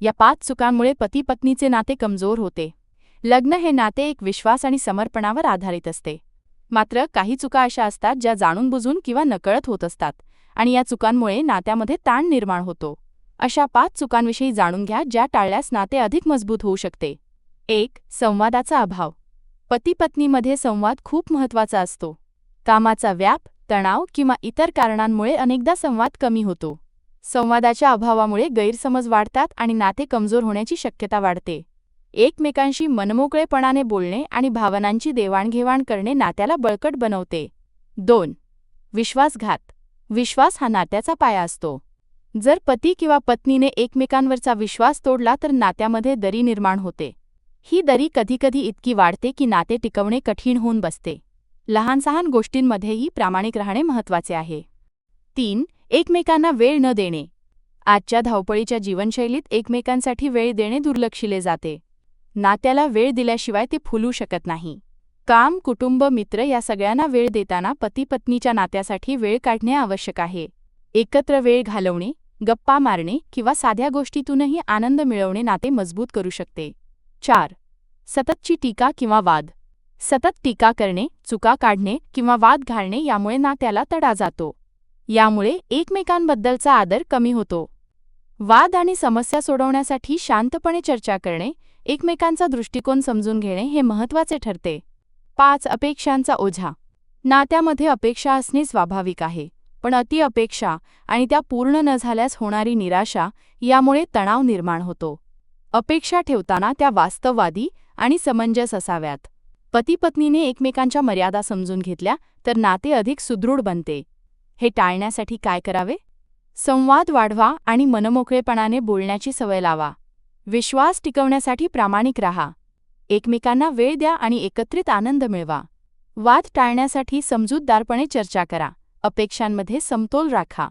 या पाच चुकांमुळे पती पत्नीचे नाते कमजोर होते. लग्न हे नाते एक विश्वास आणि समर्पणावर आधारित असते. मात्र काही चुका अशा असतात ज्या जाणून बुजून किंवा नकळत होत असतात आणि या चुकांमुळे नात्यामध्ये ताण निर्माण होतो. अशा पाच चुकांविषयी जाणून घ्या ज्या टाळल्यास नाते अधिक मजबूत होऊ शकते. एक संवादाचा अभाव. पती पत्नीमध्ये संवाद खूप महत्त्वाचा असतो. कामाचा व्याप तणाव किंवा इतर कारणांमुळे अनेकदा संवाद कमी होतो. संवादाच्या अभावामुळे गैरसमज वाढतात आणि नाते कमजोर होण्याची शक्यता वाढते. एकमेकांशी मनमोकळेपणाने बोलणे आणि भावनांची देवाणघेवाण करणे नात्याला बळकट बनवते. दोन विश्वासघात. विश्वास हा नात्याचा पाया असतो. जर पती किंवा पत्नीने एकमेकांवरचा विश्वास तोडला तर नात्यामध्ये दरी निर्माण होते. ही दरी कधीकधी इतकी वाढते की नाते टिकवणे कठीण होऊन बसते. लहानसहान गोष्टींमध्येही प्रामाणिक राहणे महत्त्वाचे आहे. तीन एकमेकांना वेळ न देणे. आजच्या धावपळीच्या जीवनशैलीत एकमेकांसाठी वेळ देणे दुर्लक्षिले जाते. नात्याला वेळ दिल्याशिवाय ते फुलू शकत नाही. काम कुटुंब मित्र या सगळ्यांना वेळ देताना पती पत्नीच्या नात्यासाठी वेळ काढणे आवश्यक आहे. एकत्र वेळ घालवणे गप्पा मारणे किंवा साध्या गोष्टीतूनही आनंद मिळवणे नाते मजबूत करू शकते. चार सततची टीका किंवा वाद. सतत टीका करणे चुका काढणे किंवा वाद घालणे यामुळे नात्याला तडा जातो. यामुळे एकमेकांबद्दलचा आदर कमी होतो. वाद आणि समस्या सोडवण्यासाठी शांतपणे चर्चा करणे एकमेकांचा दृष्टिकोन समजून घेणे हे महत्त्वाचे ठरते. पाच अपेक्षांचा ओझा. नात्यामध्ये अपेक्षा असणे स्वाभाविक आहे पण अति अपेक्षा आणि त्या पूर्ण न झाल्यास होणारी निराशा यामुळे तणाव निर्माण होतो. अपेक्षा ठेवताना त्या वास्तववादी आणि समंजस असाव्यात. पती पत्नीने एकमेकांच्या मर्यादा समजून घेतल्या तर नाते अधिक सुदृढ बनते. हे टाळण्यासाठी काय करावे? संवाद वाढवा आणि मनमोकळेपणाने बोलण्याची सवय लावा. विश्वास टिकवण्यासाठी प्रामाणिक राहा. एकमेकांना वेळ द्या आणि एकत्रित आनंद मिळवा. वाद टाळण्यासाठी समजूतदारपणे चर्चा करा. अपेक्षांमध्ये समतोल राखा.